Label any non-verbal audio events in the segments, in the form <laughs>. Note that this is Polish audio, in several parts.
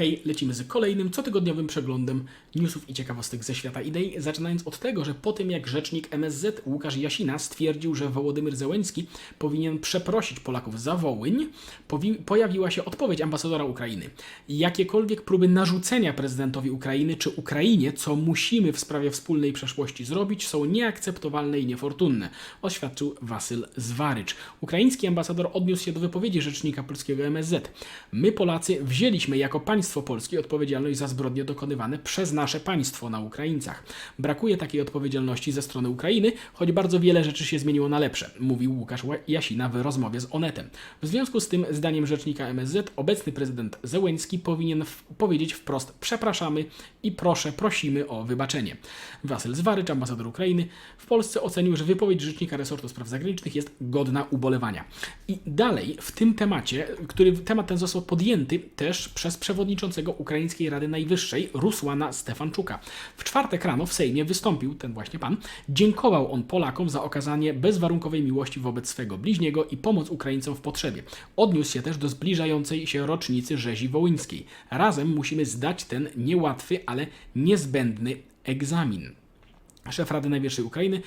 Hej, lecimy z kolejnym cotygodniowym przeglądem newsów i ciekawostek ze świata idei, zaczynając od tego, że po tym jak rzecznik MSZ Łukasz Jasina stwierdził, że Wołodymyr Zełenski powinien przeprosić Polaków za Wołyń, pojawiła się odpowiedź ambasadora Ukrainy. Jakiekolwiek próby narzucenia prezydentowi Ukrainy czy Ukrainie, co musimy w sprawie wspólnej przeszłości zrobić, są nieakceptowalne i niefortunne, oświadczył Wasyl Zwarycz. Ukraiński ambasador odniósł się do wypowiedzi rzecznika polskiego MSZ. My, Polacy, wzięliśmy jako państwo polskie odpowiedzialność za zbrodnie dokonywane przez nasze państwo na Ukraińcach. Brakuje takiej odpowiedzialności ze strony Ukrainy, choć bardzo wiele rzeczy się zmieniło na lepsze, mówił Łukasz Jasina w rozmowie z Onetem. W związku z tym, zdaniem rzecznika MSZ, obecny prezydent Zełenski powinien powiedzieć wprost przepraszamy i proszę, prosimy o wybaczenie. Wasyl Zwarycz, ambasador Ukrainy, w Polsce ocenił, że wypowiedź rzecznika resortu spraw zagranicznych jest godna ubolewania. I dalej w tym temacie, który temat ten został podjęty też przez przewodniczącego Ukraińskiej Rady Najwyższej Rusłana Stefanczuka. W czwartek rano w Sejmie wystąpił ten właśnie pan. Dziękował on Polakom za okazanie bezwarunkowej miłości wobec swego bliźniego i pomoc Ukraińcom w potrzebie. Odniósł się też do zbliżającej się rocznicy rzezi wołyńskiej. Razem musimy zdać ten niełatwy, ale niezbędny egzamin. Szef Rady Najwyższej Ukrainy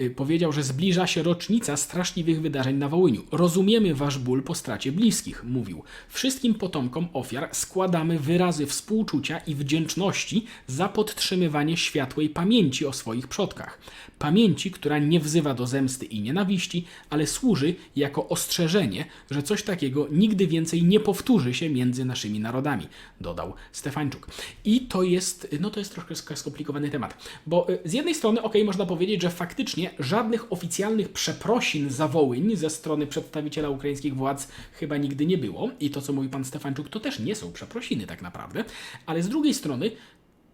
y, powiedział, że zbliża się rocznica straszliwych wydarzeń na Wołyniu. Rozumiemy wasz ból po stracie bliskich, mówił. Wszystkim potomkom ofiar składamy wyrazy współczucia i wdzięczności za podtrzymywanie światłej pamięci o swoich przodkach. Pamięci, która nie wzywa do zemsty i nienawiści, ale służy jako ostrzeżenie, że coś takiego nigdy więcej nie powtórzy się między naszymi narodami, dodał Stefańczuk. I to jest, no to jest troszkę sk- skomplikowany temat, bo y, z jednej strony, okej, można powiedzieć, że faktycznie żadnych oficjalnych przeprosin za Wołyń ze strony przedstawiciela ukraińskich władz chyba nigdy nie było i to, co mówi pan Stefańczuk, to też nie są przeprosiny tak naprawdę, ale z drugiej strony,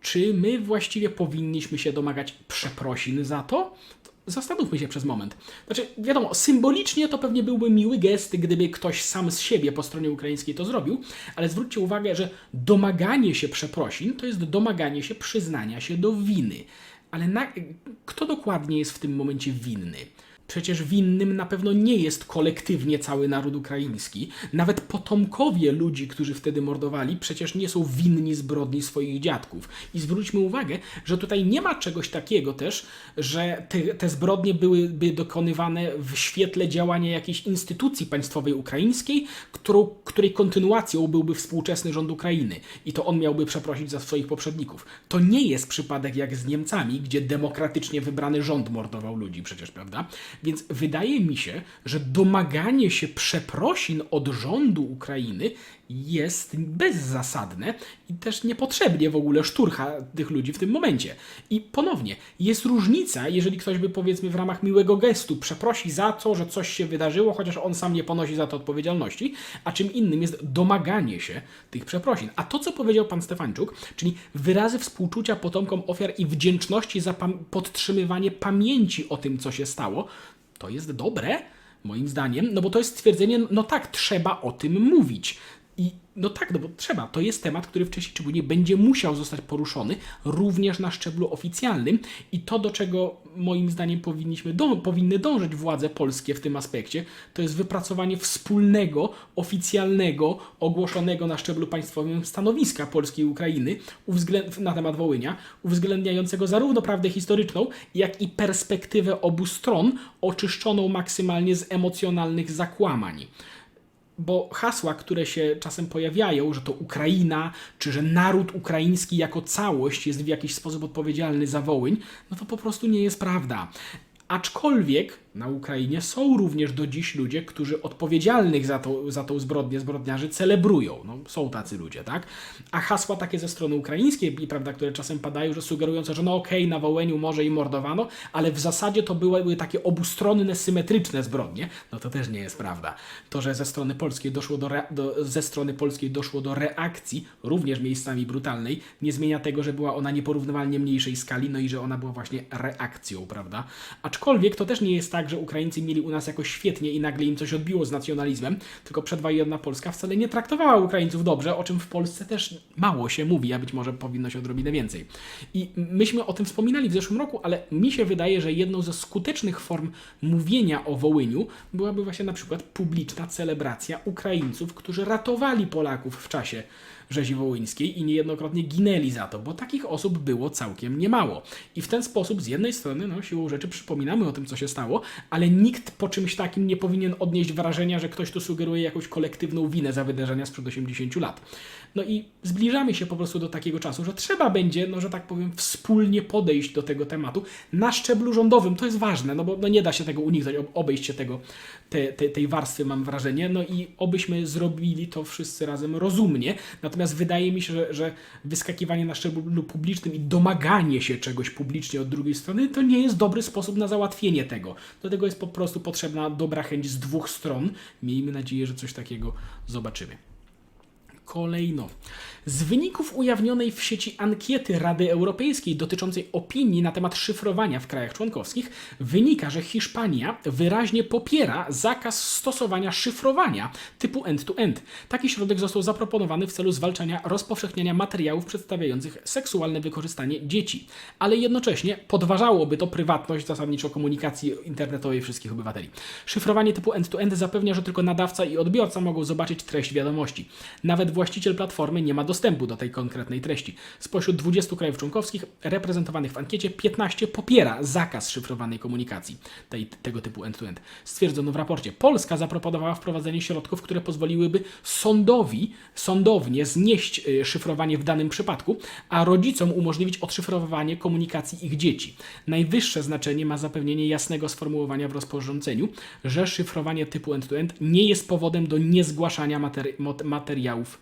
czy my właściwie powinniśmy się domagać przeprosin za to? Zastanówmy się przez moment. Znaczy, wiadomo, symbolicznie to pewnie byłby miły gest, gdyby ktoś sam z siebie po stronie ukraińskiej to zrobił, ale zwróćcie uwagę, że domaganie się przeprosin to jest domaganie się przyznania się do winy. Ale na, kto dokładnie jest w tym momencie winny? Przecież winnym na pewno nie jest kolektywnie cały naród ukraiński. Nawet potomkowie ludzi, którzy wtedy mordowali, przecież nie są winni zbrodni swoich dziadków. I zwróćmy uwagę, że tutaj nie ma czegoś takiego też, że te, te zbrodnie byłyby dokonywane w świetle działania jakiejś instytucji państwowej ukraińskiej, którą, której kontynuacją byłby współczesny rząd Ukrainy. I to on miałby przeprosić za swoich poprzedników. To nie jest przypadek jak z Niemcami, gdzie demokratycznie wybrany rząd mordował ludzi przecież, prawda? Więc wydaje mi się, że domaganie się przeprosin od rządu Ukrainy jest bezzasadne i też niepotrzebnie w ogóle szturcha tych ludzi w tym momencie. I ponownie, jest różnica, jeżeli ktoś by powiedzmy w ramach miłego gestu przeprosi za to, że coś się wydarzyło, chociaż on sam nie ponosi za to odpowiedzialności, a czym innym jest domaganie się tych przeprosin. A to, co powiedział pan Stefańczuk, czyli wyrazy współczucia potomkom ofiar i wdzięczności za podtrzymywanie pamięci o tym, co się stało, to jest dobre, moim zdaniem, no bo to jest stwierdzenie, no tak, trzeba o tym mówić. No tak, no bo trzeba. To jest temat, który wcześniej czy później będzie musiał zostać poruszony, również na szczeblu oficjalnym. I to, do czego moim zdaniem powinniśmy dą- powinny dążyć władze polskie w tym aspekcie, to jest wypracowanie wspólnego, oficjalnego, ogłoszonego na szczeblu państwowym stanowiska Polski i Ukrainy na temat Wołynia, uwzględniającego zarówno prawdę historyczną, jak i perspektywę obu stron, oczyszczoną maksymalnie z emocjonalnych zakłamań bo hasła, które się czasem pojawiają, że to Ukraina, czy że naród ukraiński jako całość jest w jakiś sposób odpowiedzialny za Wołyń, no to po prostu nie jest prawda. Aczkolwiek na Ukrainie są również do dziś ludzie, którzy odpowiedzialnych za, to, za tą zbrodnię zbrodniarzy celebrują. No, są tacy ludzie, tak? A hasła takie ze strony ukraińskiej, prawda, które czasem padają, że sugerujące, że no okej, na Wołyniu może i mordowano, ale w zasadzie to były, były takie obustronne, symetryczne zbrodnie, no to też nie jest prawda. To, że ze strony polskiej doszło do, re, do, ze strony polskiej doszło do reakcji, również miejscami brutalnej, nie zmienia tego, że była ona nieporównywalnie mniejszej skali, no i że ona była właśnie reakcją, prawda? Aczkolwiek to też nie jest tak, że Ukraińcy mieli u nas jakoś świetnie i nagle im coś odbiło z nacjonalizmem, tylko przedwojenna Polska wcale nie traktowała Ukraińców dobrze, o czym w Polsce też mało się mówi, a być może powinno się odrobinę więcej. I myśmy o tym wspominali w zeszłym roku, ale mi się wydaje, że jedną ze skutecznych form mówienia o Wołyniu byłaby właśnie na przykład publiczna celebracja Ukraińców, którzy ratowali Polaków w czasie rzezi wołyńskiej i niejednokrotnie ginęli za to, bo takich osób było całkiem niemało. I w ten sposób z jednej strony, no siłą rzeczy przypominamy o tym, co się stało, ale nikt po czymś takim nie powinien odnieść wrażenia, że ktoś tu sugeruje jakąś kolektywną winę za wydarzenia sprzed 80 lat. No i zbliżamy się po prostu do takiego czasu, że trzeba będzie, no że tak powiem, wspólnie podejść do tego tematu na szczeblu rządowym. To jest ważne, no bo no nie da się tego uniknąć, ob- obejść się tego, te, te, tej warstwy, mam wrażenie. No i obyśmy zrobili to wszyscy razem rozumnie. Natomiast wydaje mi się, że, że wyskakiwanie na szczeblu publicznym i domaganie się czegoś publicznie od drugiej strony to nie jest dobry sposób na załatwienie tego. Do tego jest po prostu potrzebna dobra chęć z dwóch stron. Miejmy nadzieję, że coś takiego zobaczymy. Kolejno. Z wyników ujawnionej w sieci ankiety Rady Europejskiej dotyczącej opinii na temat szyfrowania w krajach członkowskich wynika, że Hiszpania wyraźnie popiera zakaz stosowania szyfrowania typu end-to-end. Taki środek został zaproponowany w celu zwalczania rozpowszechniania materiałów przedstawiających seksualne wykorzystanie dzieci, ale jednocześnie podważałoby to prywatność zasadniczo komunikacji internetowej wszystkich obywateli. Szyfrowanie typu end-to-end zapewnia, że tylko nadawca i odbiorca mogą zobaczyć treść wiadomości. Nawet właściciel platformy nie ma dostępu do tej konkretnej treści. Spośród 20 krajów członkowskich reprezentowanych w ankiecie 15 popiera zakaz szyfrowanej komunikacji tej, tego typu end-to-end. Stwierdzono w raporcie, Polska zaproponowała wprowadzenie środków, które pozwoliłyby sądowi, sądownie znieść y, szyfrowanie w danym przypadku, a rodzicom umożliwić odszyfrowywanie komunikacji ich dzieci. Najwyższe znaczenie ma zapewnienie jasnego sformułowania w rozporządzeniu, że szyfrowanie typu end-to-end nie jest powodem do niezgłaszania materi- materiałów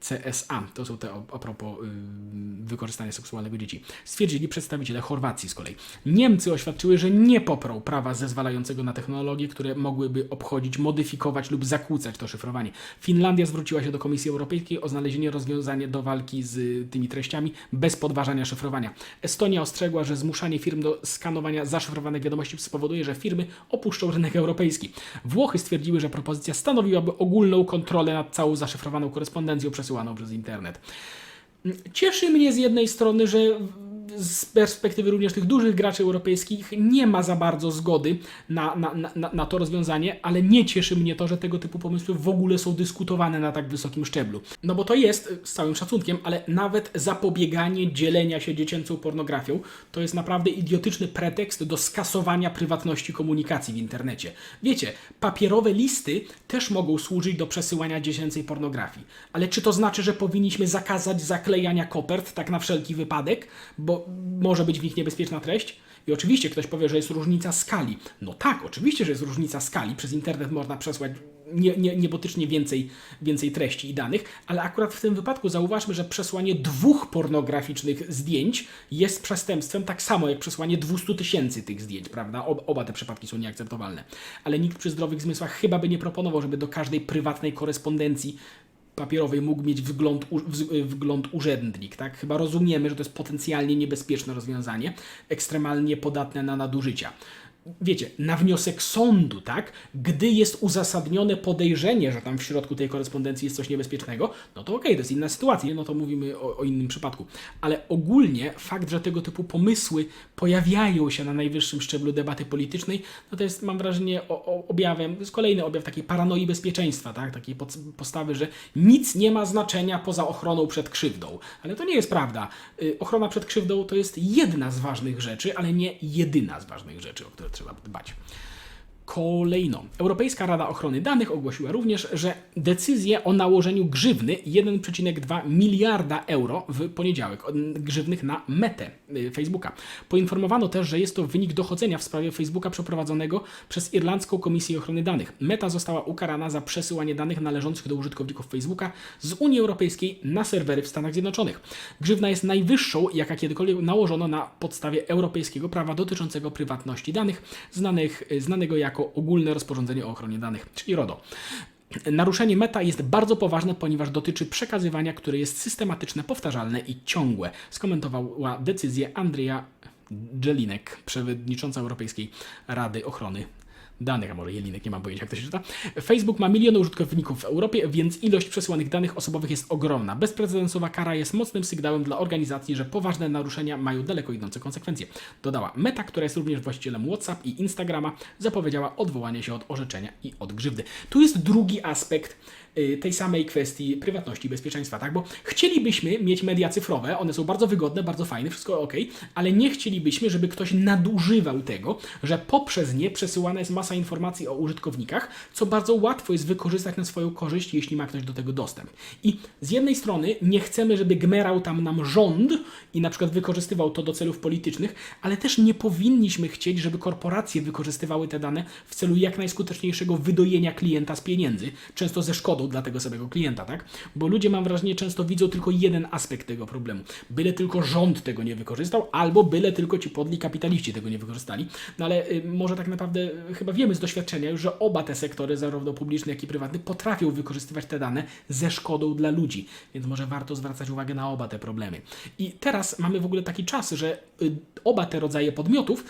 CSA. To są te a propos y, wykorzystania seksualnego dzieci. Stwierdzili przedstawiciele Chorwacji z kolei. Niemcy oświadczyły, że nie poprą prawa zezwalającego na technologie, które mogłyby obchodzić, modyfikować lub zakłócać to szyfrowanie. Finlandia zwróciła się do Komisji Europejskiej o znalezienie rozwiązania do walki z tymi treściami bez podważania szyfrowania. Estonia ostrzegła, że zmuszanie firm do skanowania zaszyfrowanych wiadomości spowoduje, że firmy opuszczą rynek europejski. Włochy stwierdziły, że propozycja stanowiłaby ogólną kontrolę nad całą zaszyfrowaną korespondencją przesyłaną przez internet. Cieszy mnie z jednej strony, że z perspektywy również tych dużych graczy europejskich nie ma za bardzo zgody na, na, na, na to rozwiązanie, ale nie cieszy mnie to, że tego typu pomysły w ogóle są dyskutowane na tak wysokim szczeblu. No bo to jest, z całym szacunkiem, ale nawet zapobieganie dzielenia się dziecięcą pornografią to jest naprawdę idiotyczny pretekst do skasowania prywatności komunikacji w internecie. Wiecie, papierowe listy też mogą służyć do przesyłania dziecięcej pornografii. Ale czy to znaczy, że powinniśmy zakazać zaklejania kopert tak na wszelki wypadek, bo może być w nich niebezpieczna treść? I oczywiście ktoś powie, że jest różnica skali. No tak, oczywiście, że jest różnica skali. Przez internet można przesłać nie, nie, niebotycznie więcej, więcej treści i danych, ale akurat w tym wypadku zauważmy, że przesłanie dwóch pornograficznych zdjęć jest przestępstwem tak samo jak przesłanie 200 tysięcy tych zdjęć, prawda? Ob, oba te przypadki są nieakceptowalne. Ale nikt przy zdrowych zmysłach chyba by nie proponował, żeby do każdej prywatnej korespondencji papierowej mógł mieć wgląd, wgląd urzędnik, tak? Chyba rozumiemy, że to jest potencjalnie niebezpieczne rozwiązanie, ekstremalnie podatne na nadużycia. Wiecie, na wniosek sądu, tak? Gdy jest uzasadnione podejrzenie, że tam w środku tej korespondencji jest coś niebezpiecznego, no to okej, to jest inna sytuacja, no to mówimy o, o innym przypadku. Ale ogólnie fakt, że tego typu pomysły pojawiają się na najwyższym szczeblu debaty politycznej, no to jest, mam wrażenie, o, o, objawem, to jest kolejny objaw takiej paranoi bezpieczeństwa, tak? Takiej pod, postawy, że nic nie ma znaczenia poza ochroną przed krzywdą. Ale to nie jest prawda. Y, Ochrona przed krzywdą to jest jedna z ważnych rzeczy, ale nie jedyna z ważnych rzeczy, o które trzeba dbać. Kolejno. Europejska Rada Ochrony Danych ogłosiła również, że decyzję o nałożeniu grzywny 1,2 miliarda euro w poniedziałek, grzywnych na metę y, Facebooka. Poinformowano też, że jest to wynik dochodzenia w sprawie Facebooka przeprowadzonego przez Irlandzką Komisję Ochrony Danych. Meta została ukarana za przesyłanie danych należących do użytkowników Facebooka z Unii Europejskiej na serwery w Stanach Zjednoczonych. Grzywna jest najwyższą, jaka kiedykolwiek nałożono na podstawie europejskiego prawa dotyczącego prywatności danych, znanych, znanego jako ogólne rozporządzenie o ochronie danych, czyli RODO. Naruszenie meta jest bardzo poważne, ponieważ dotyczy przekazywania, które jest systematyczne, powtarzalne i ciągłe. Skomentowała decyzję Andrea Jelinek, przewodnicząca Europejskiej Rady Ochrony danych, a może Jelinek, nie mam pojęcia jak to się czyta. Facebook ma miliony użytkowników w Europie, więc ilość przesyłanych danych osobowych jest ogromna. Bezprecedensowa kara jest mocnym sygnałem dla organizacji, że poważne naruszenia mają daleko idące konsekwencje. Dodała Meta, która jest również właścicielem WhatsApp i Instagrama, zapowiedziała odwołanie się od orzeczenia i od grzywdy. Tu jest drugi aspekt tej samej kwestii prywatności i bezpieczeństwa, tak? Bo chcielibyśmy mieć media cyfrowe, one są bardzo wygodne, bardzo fajne, wszystko ok, ale nie chcielibyśmy, żeby ktoś nadużywał tego, że poprzez nie przesyłana jest masa informacji o użytkownikach, co bardzo łatwo jest wykorzystać na swoją korzyść, jeśli ma ktoś do tego dostęp. I z jednej strony nie chcemy, żeby gmerał tam nam rząd i na przykład wykorzystywał to do celów politycznych, ale też nie powinniśmy chcieć, żeby korporacje wykorzystywały te dane w celu jak najskuteczniejszego wydojenia klienta z pieniędzy, często ze szkodą dla tego samego klienta, tak? Bo ludzie, mam wrażenie, często widzą tylko jeden aspekt tego problemu. Byle tylko rząd tego nie wykorzystał, albo byle tylko ci podli kapitaliści tego nie wykorzystali. No ale y, może tak naprawdę y, chyba wiemy z doświadczenia już, że oba te sektory, zarówno publiczny, jak i prywatny, potrafią wykorzystywać te dane ze szkodą dla ludzi. Więc może warto zwracać uwagę na oba te problemy. I teraz mamy w ogóle taki czas, że y, oba te rodzaje podmiotów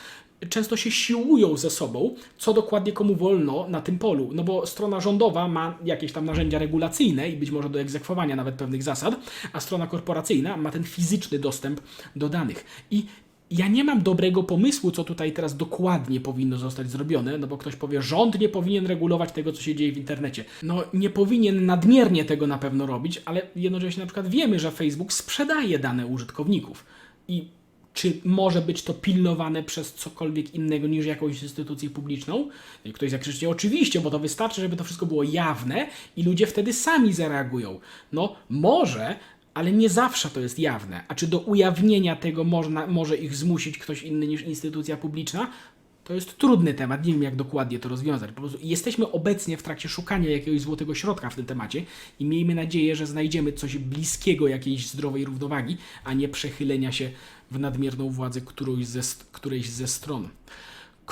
często się siłują ze sobą, co dokładnie komu wolno na tym polu. No bo strona rządowa ma jakieś tam narzędzia regulacyjne i być może do egzekwowania nawet pewnych zasad, a strona korporacyjna ma ten fizyczny dostęp do danych. I ja nie mam dobrego pomysłu, co tutaj teraz dokładnie powinno zostać zrobione, no bo ktoś powie, rząd nie powinien regulować tego, co się dzieje w internecie. No nie powinien nadmiernie tego na pewno robić, ale jednocześnie na przykład wiemy, że Facebook sprzedaje dane użytkowników. I czy może być to pilnowane przez cokolwiek innego niż jakąś instytucję publiczną? Ktoś zakrzycznie, oczywiście, bo to wystarczy, żeby to wszystko było jawne i ludzie wtedy sami zareagują. No, może, ale nie zawsze to jest jawne. A czy do ujawnienia tego można, może ich zmusić ktoś inny niż instytucja publiczna? To jest trudny temat, nie wiem jak dokładnie to rozwiązać. Po prostu jesteśmy obecnie w trakcie szukania jakiegoś złotego środka w tym temacie i miejmy nadzieję, że znajdziemy coś bliskiego jakiejś zdrowej równowagi, a nie przechylenia się w nadmierną władzę którejś ze, którejś ze stron.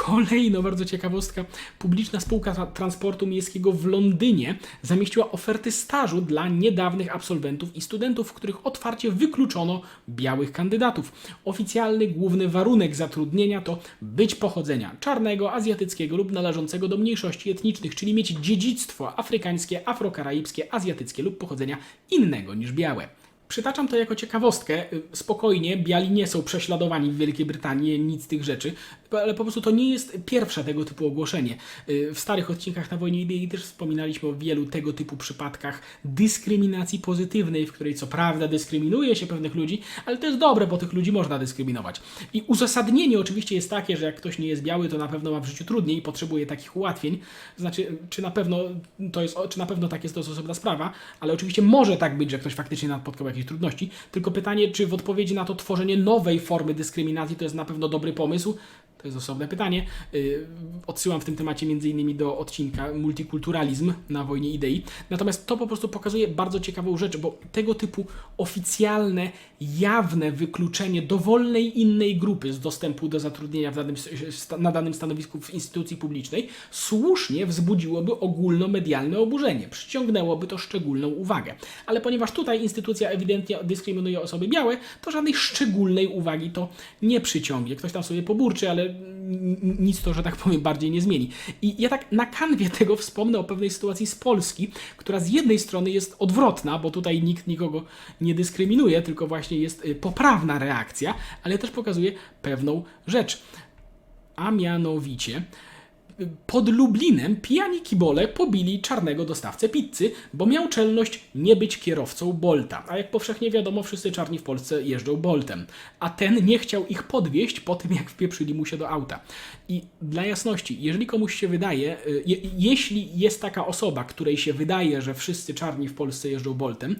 Kolejna bardzo ciekawostka. Publiczna spółka tra- transportu miejskiego w Londynie zamieściła oferty stażu dla niedawnych absolwentów i studentów, w których otwarcie wykluczono białych kandydatów. Oficjalny główny warunek zatrudnienia to być pochodzenia czarnego, azjatyckiego lub należącego do mniejszości etnicznych, czyli mieć dziedzictwo afrykańskie, afrokaraibskie, azjatyckie lub pochodzenia innego niż białe. Przytaczam to jako ciekawostkę. Spokojnie, biali nie są prześladowani w Wielkiej Brytanii, nic z tych rzeczy, ale po prostu to nie jest pierwsze tego typu ogłoszenie. Y, W starych odcinkach na Wojnie Idei też wspominaliśmy o wielu tego typu przypadkach dyskryminacji pozytywnej, w której co prawda dyskryminuje się pewnych ludzi, ale to jest dobre, bo tych ludzi można dyskryminować. I uzasadnienie oczywiście jest takie, że jak ktoś nie jest biały, to na pewno ma w życiu trudniej i potrzebuje takich ułatwień. Znaczy, czy na pewno to jest, czy na pewno tak jest to osobna sprawa, ale oczywiście może tak być, że ktoś faktycznie napotkał jakieś trudności. Tylko pytanie, czy w odpowiedzi na to tworzenie nowej formy dyskryminacji to jest na pewno dobry pomysł? To jest osobne pytanie. Yy, Odsyłam w tym temacie m.in. do odcinka Multikulturalizm na wojnie idei. Natomiast to po prostu pokazuje bardzo ciekawą rzecz, bo tego typu oficjalne, jawne wykluczenie dowolnej innej grupy z dostępu do zatrudnienia danym, na danym stanowisku w instytucji publicznej słusznie wzbudziłoby ogólnomedialne oburzenie. Przyciągnęłoby to szczególną uwagę. Ale ponieważ tutaj instytucja ewidentnie dyskryminuje osoby białe, to żadnej szczególnej uwagi to nie przyciągnie. Ktoś tam sobie poburczy, ale nic to, że tak powiem, bardziej nie zmieni. I ja tak na kanwie <laughs> tego wspomnę o pewnej sytuacji z Polski, która z jednej strony jest odwrotna, bo tutaj nikt nikogo nie dyskryminuje, tylko właśnie jest y, poprawna reakcja, ale też pokazuje pewną rzecz. A mianowicie pod Lublinem pijani kibole pobili czarnego dostawcę pizzy, bo miał czelność nie być kierowcą Bolta. A jak powszechnie wiadomo, wszyscy czarni w Polsce jeżdżą Boltem. A ten nie chciał ich podwieźć po tym, jak wpieprzyli mu się do auta. I dla jasności, jeżeli komuś się wydaje, y, je, jeśli jest taka osoba, której się wydaje, że wszyscy czarni w Polsce jeżdżą Boltem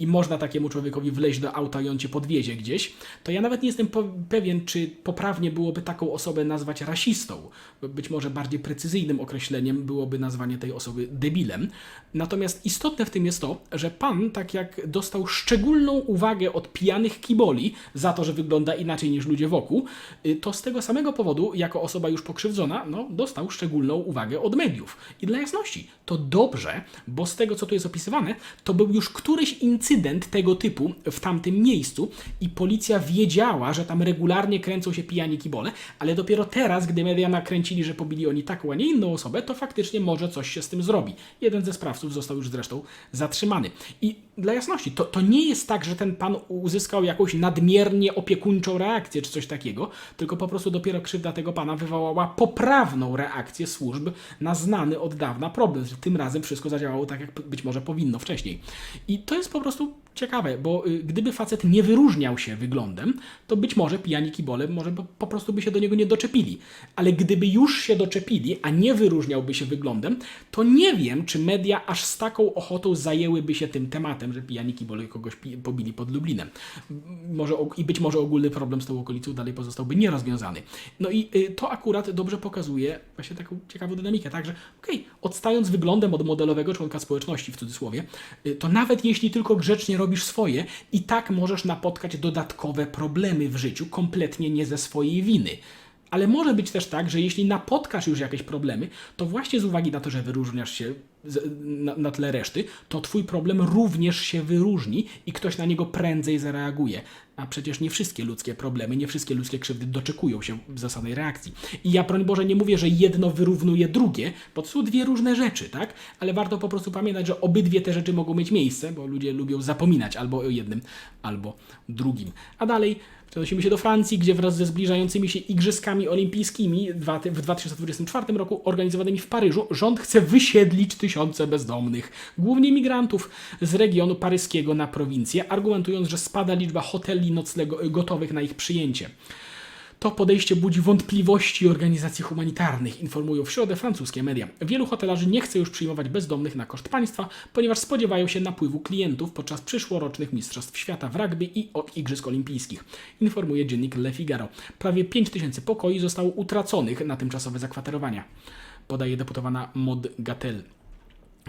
i można takiemu człowiekowi wleźć do auta i on cię podwiezie gdzieś, to ja nawet nie jestem pewien, czy poprawnie byłoby taką osobę nazwać rasistą. Być może bardziej precyzyjnym określeniem byłoby nazwanie tej osoby debilem. Natomiast istotne w tym jest to, że pan, tak jak dostał szczególną uwagę od pijanych kiboli za to, że wygląda inaczej niż ludzie wokół, y, to z tego samego powodu, jako osoba już pokrzywdzona, no, dostał szczególną uwagę od mediów. I dla jasności, to dobrze, bo z tego, co tu jest opisywane, to był już któryś incydent tego typu w tamtym miejscu i policja wiedziała, że tam regularnie kręcą się pijani kibole, ale dopiero teraz, gdy media nakręcili, że pobili oni taką, a nie inną osobę, to faktycznie może coś się z tym zrobi. Jeden ze sprawców został już zresztą zatrzymany. I dla jasności, to, to nie jest tak, że ten pan uzyskał jakąś nadmiernie opiekuńczą reakcję czy coś takiego, tylko po prostu dopiero krzywda tego pana wywołała poprawną reakcję służb na znany od dawna problem. Tym razem wszystko zadziałało tak, jak być może powinno wcześniej. I to jest po prostu ciekawe, bo y, gdyby facet nie wyróżniał się wyglądem, to być może pijani kibole może po, po prostu by się do niego nie doczepili. Ale gdyby już się doczepili, a nie wyróżniałby się wyglądem, to nie wiem, czy media aż z taką ochotą zajęłyby się tym tematem, że pijani kibole kogoś pobili pod Lublinem. Może, I być może ogólny problem z tą okolicą dalej pozostałby nierozwiązany. No i y, to akurat dobrze pokazuje właśnie taką ciekawą dynamikę, tak, że okej, odstając wyglądem od modelowego członka społeczności, w cudzysłowie, y, to nawet jeśli tylko grzecznie robisz swoje, i tak możesz napotkać dodatkowe problemy w życiu, kompletnie nie ze swojej winy. Ale może być też tak, że jeśli napotkasz już jakieś problemy, to właśnie z uwagi na to, że wyróżniasz się na, na tle reszty, to twój problem również się wyróżni i ktoś na niego prędzej zareaguje. A przecież nie wszystkie ludzkie problemy, nie wszystkie ludzkie krzywdy doczekują się zasadnej reakcji. I ja, broń Boże, nie mówię, że jedno wyrównuje drugie, bo to są dwie różne rzeczy, tak? Ale warto po prostu pamiętać, że obydwie te rzeczy mogą mieć miejsce, bo ludzie lubią zapominać albo o jednym, albo drugim. A dalej Przenosimy się do Francji, gdzie wraz ze zbliżającymi się Igrzyskami Olimpijskimi w 2024 roku organizowanymi w Paryżu rząd chce wysiedlić tysiące bezdomnych, głównie migrantów z regionu paryskiego na prowincję, argumentując, że spada liczba hoteli noclego gotowych na ich przyjęcie. To podejście budzi wątpliwości organizacji humanitarnych, informują w środę francuskie media. Wielu hotelarzy nie chce już przyjmować bezdomnych na koszt państwa, ponieważ spodziewają się napływu klientów podczas przyszłorocznych Mistrzostw Świata w rugby i Igrzysk Olimpijskich, informuje dziennik Le Figaro. Prawie 5 tysięcy pokoi zostało utraconych na tymczasowe zakwaterowania, podaje deputowana Maud Gattel.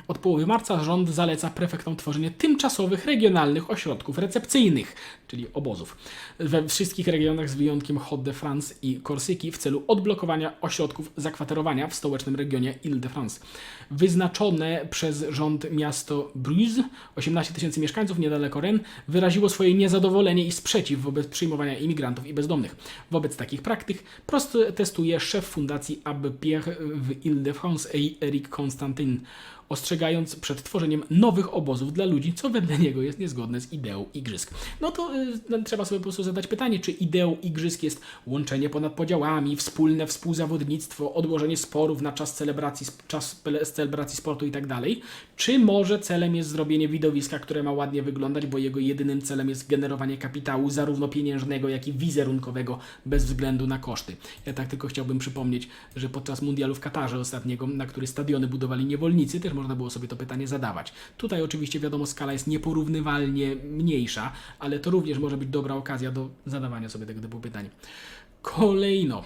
Od połowy marca rząd zaleca prefektom tworzenie tymczasowych regionalnych ośrodków recepcyjnych, czyli obozów, we wszystkich regionach z wyjątkiem Hauts-de-France i Korsyki w celu odblokowania ośrodków zakwaterowania w stołecznym regionie Ile-de-France. Wyznaczone przez rząd miasto Bruges, 18 tysięcy mieszkańców niedaleko Rennes, wyraziło swoje niezadowolenie i sprzeciw wobec przyjmowania imigrantów i bezdomnych. Wobec takich praktyk protestuje szef fundacji Abbé Pierre w Ile-de-France Eric Constantin ostrzegając przed tworzeniem nowych obozów dla ludzi, co wedle niego jest niezgodne z ideą igrzysk. No to y, trzeba sobie po prostu zadać pytanie, czy ideą igrzysk jest łączenie ponad podziałami, wspólne współzawodnictwo, odłożenie sporów na czas celebracji, czas celebracji sportu i tak dalej, czy może celem jest zrobienie widowiska, które ma ładnie wyglądać, bo jego jedynym celem jest generowanie kapitału, zarówno pieniężnego, jak i wizerunkowego, bez względu na koszty. Ja tak tylko chciałbym przypomnieć, że podczas mundialu w Katarze ostatniego, na który stadiony budowali niewolnicy, też można było sobie to pytanie zadawać. Tutaj oczywiście wiadomo, skala jest nieporównywalnie mniejsza, ale to również może być dobra okazja do zadawania sobie tego typu pytań. Kolejno.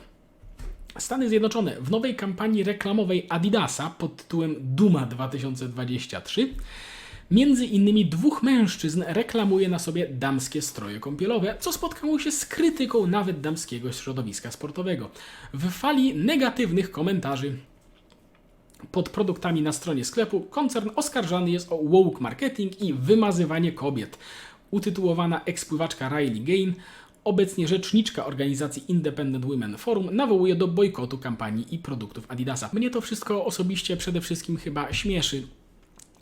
Stany Zjednoczone w nowej kampanii reklamowej Adidasa pod tytułem Duma 2023 Między innymi dwóch mężczyzn reklamuje na sobie damskie stroje kąpielowe, co spotkało się z krytyką nawet damskiego środowiska sportowego. W fali negatywnych komentarzy pod produktami na stronie sklepu koncern oskarżany jest o woke marketing i wymazywanie kobiet. Utytułowana ekspływaczka Riley Gain, obecnie rzeczniczka organizacji Independent Women Forum, nawołuje do bojkotu kampanii i produktów Adidasa. Mnie to wszystko osobiście przede wszystkim chyba śmieszy.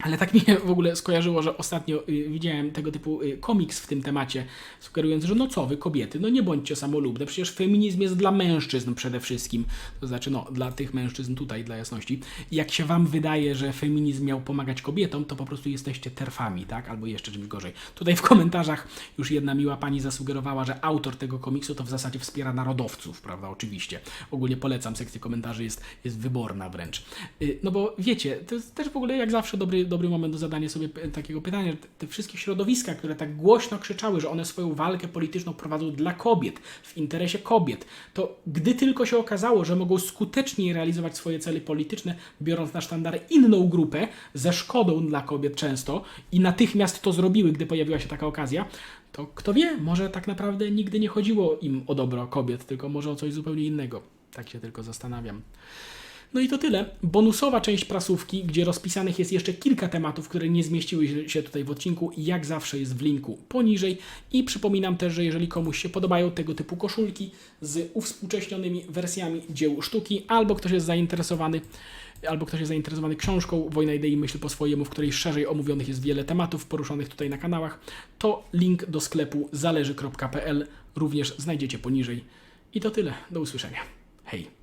Ale tak mi w ogóle skojarzyło, że ostatnio y, widziałem tego typu y, komiks w tym temacie, sugerujący, że no co wy kobiety, no nie bądźcie samolubne, przecież feminizm jest dla mężczyzn przede wszystkim. To znaczy, no dla tych mężczyzn tutaj, dla jasności. Jak się wam wydaje, że feminizm miał pomagać kobietom, to po prostu jesteście terfami, tak? Albo jeszcze czymś gorzej. Tutaj w komentarzach już jedna miła pani zasugerowała, że autor tego komiksu to w zasadzie wspiera narodowców, prawda? Oczywiście. Ogólnie polecam, sekcja komentarzy jest, jest wyborna wręcz. Y, No bo wiecie, to jest też w ogóle jak zawsze dobry, dobry moment do zadania sobie takiego pytania. Te, wszystkie środowiska, które tak głośno krzyczały, że one swoją walkę polityczną prowadzą dla kobiet, w interesie kobiet, to gdy tylko się okazało, że mogą skuteczniej realizować swoje cele polityczne, biorąc na sztandary inną grupę, ze szkodą dla kobiet często i natychmiast to zrobiły, gdy pojawiła się taka okazja, to kto wie, może tak naprawdę nigdy nie chodziło im o dobro kobiet, tylko może o coś zupełnie innego. Tak się tylko zastanawiam. No i to tyle. Bonusowa część prasówki, gdzie rozpisanych jest jeszcze kilka tematów, które nie zmieściły się tutaj w odcinku, jak zawsze jest w linku poniżej. I przypominam też, że jeżeli komuś się podobają tego typu koszulki z uwspółcześnionymi wersjami dzieł sztuki, albo ktoś jest zainteresowany albo ktoś jest zainteresowany książką Wojna idei myśl po swojemu, w której szerzej omówionych jest wiele tematów poruszonych tutaj na kanałach, to link do sklepu zależy.pl również znajdziecie poniżej. I to tyle. Do usłyszenia. Hej.